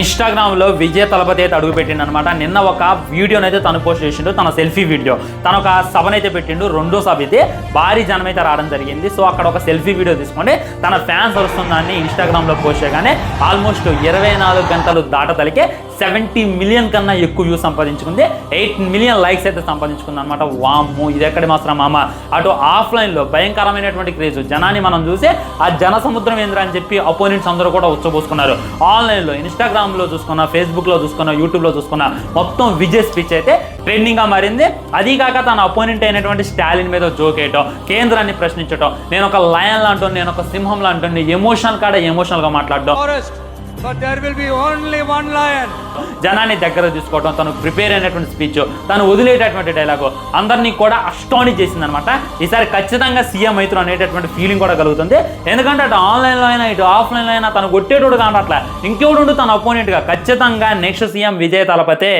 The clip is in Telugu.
ఇన్స్టాగ్రామ్లో విజయ తలపతి అయితే అడుగు అనమాట నిన్న ఒక వీడియోని అయితే తను పోస్ట్ చేసిండు తన సెల్ఫీ వీడియో. తను ఒక సభనైతే అయితే పెట్టిండు రెండో సభ అయితే భారీ జనం అయితే రావడం జరిగింది. సో అక్కడ ఒక సెల్ఫీ వీడియో తీసుకొని తన ఫ్యాన్స్ వస్తుందని ఇన్స్టాగ్రామ్లో పోస్ట్ చేయగానే ఆల్మోస్ట్ ఇరవై నాలుగు గంటలు దాటతలికే సెవెంటీ మిలియన్ కన్నా ఎక్కువ వ్యూ సంపాదించుకుంది. ఎయిట్ మిలియన్ లైక్స్ అయితే సంపాదించుకుంది అనమాట వామ్ము ఇది ఎక్కడి మాత్రం మామ? అటు ఆఫ్లైన్లో భయంకరమైనటువంటి క్రేజ్. జనాన్ని మనం చూసి ఆ జన సముద్రం ఏంద్ర అని చెప్పి అపోనెంట్స్ అందరూ కూడా ఉచ్చబోసుకున్నారు. ఆన్లైన్లో ఇన్స్టాగ్రామ్లో చూసుకున్నా ఫేస్బుక్లో చూసుకున్న యూట్యూబ్లో చూసుకున్న మొత్తం విజయ్ స్పీచ్ అయితే ట్రెండింగ్గా మారింది. అది కాక తన అపోనెంట్ అయినటువంటి స్టాలిన్ మీద జోక్ వేయటం కేంద్రాన్ని ప్రశ్నించటం నేను ఒక లయన్ లాంటి నేను ఒక సింహం లాంటి ఎమోషనల్ కాడ ఎమోషనల్గా మాట్లాడడం. జనాన్ని దగ్గర తీసుకోవడం తను ప్రిపేర్ అయినటువంటి స్పీచ్ తను వదిలేటటువంటి డైలాగు అందరినీ కూడా అస్టాని చేసిందనమాట ఈసారి ఖచ్చితంగా సీఎం అవుతారు అనేటటువంటి ఫీలింగ్ కూడా కలుగుతుంది. ఎందుకంటే అటు ఆన్లైన్లో అయినా ఇటు ఆఫ్లైన్లో అయినా తను కొట్టేటోడు కానట్లే. ఇంకెవడు తన అపోనెంట్గా ఖచ్చితంగా నెక్స్ట్ సీఎం విజయ్ తలపతే